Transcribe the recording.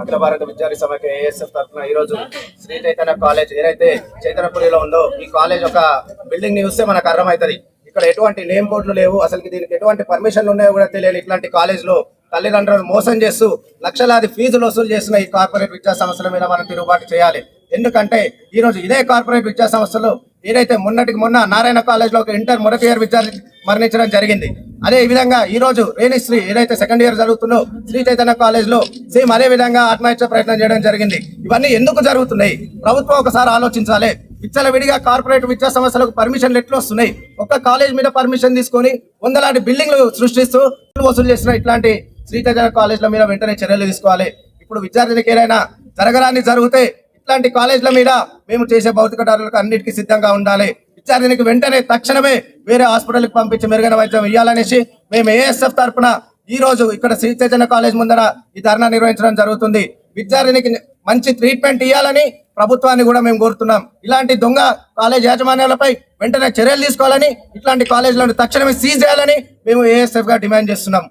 అఖిల భారత విద్యార్థి సమైక్య ఏఎస్ఎఫ్ తరఫున ఈ రోజు శ్రీ చైతన్య కాలేజ్ ఏదైతే చైతన్యపురిలో ఉందో ఈ కాలేజ్ ఒక బిల్డింగ్ని చూస్తే మనకు అర్థమవుతుంది. ఇక్కడ ఎటువంటి నేమ్ బోర్డులు లేవు అసలు దీనికి ఎటువంటి పర్మిషన్లు ఉన్నాయో కూడా తెలియదు ఇట్లాంటి కాలేజ్లో తల్లిదండ్రులను మోసం చేస్తూ లక్షలాది ఫీజులు వసూలు చేసిన ఈ కార్పొరేట్ విద్యా సంస్థల మీద మనం తిరుగుబాటు చేయాలి. ఎందుకంటే ఈ రోజు ఇదే కార్పొరేట్ విద్యా సంస్థలు ఏదైతే మొన్నటికి మొన్న నారాయణ కాలేజ్లో ఒక ఇంటర్ మొదటి ఇయర్ విద్యార్థి మరణించడం జరిగింది. అదే విధంగా ఈ రోజు రేణిశ్రీ ఏదైతే సెకండ్ ఇయర్ జరుగుతుందో శ్రీ చైతన్య కాలేజ్లో సేమ్ అదే విధంగా ఆత్మహత్య ప్రయత్నం చేయడం జరిగింది. ఇవన్నీ ఎందుకు జరుగుతున్నాయి? ప్రభుత్వం ఒకసారి ఆలోచించాలి. విచ్చల విడిగా కార్పొరేట్ విద్యా సంస్థలకు పర్మిషన్లు ఎట్లు వస్తున్నాయి? ఒక్క కాలేజ్ మీద పర్మిషన్ తీసుకొని వందలాంటి బిల్డింగ్లు సృష్టిస్తూ వసూలు చేసిన ఇట్లాంటి శ్రీ కాలేజీల కాలేజ్ల మీద వెంటనే చర్యలు తీసుకోవాలి. ఇప్పుడు విద్యార్థులకు ఏదైనా జరగరాని జరిగితే ఇట్లాంటి కాలేజీల మీద మేము చేసే భౌతిక దారులకు అన్నిటికీ సిద్ధంగా ఉండాలి. విద్యార్థినికి వెంటనే తక్షణమే వేరే హాస్పిటల్కి పంపించి మెరుగైన వైద్యం ఇవ్వాలనేసి మేము ఏఎస్ఎఫ్ తరఫున ఈ రోజు ఇక్కడ శ్రీ చైతన్య కాలేజ్ ముందర ఈ ధర్నా నిర్వహించడం జరుగుతుంది. విద్యార్థినికి మంచి ట్రీట్మెంట్ ఇవ్వాలని ప్రభుత్వాన్ని కూడా మేము కోరుతున్నాం. ఇలాంటి దొంగ కాలేజ్ యాజమాన్యాలపై వెంటనే చర్యలు తీసుకోవాలని ఇట్లాంటి కాలేజీలను తక్షణమే సీజ్ చేయాలని మేము ఏఎస్ఎఫ్గా డిమాండ్ చేస్తున్నాం.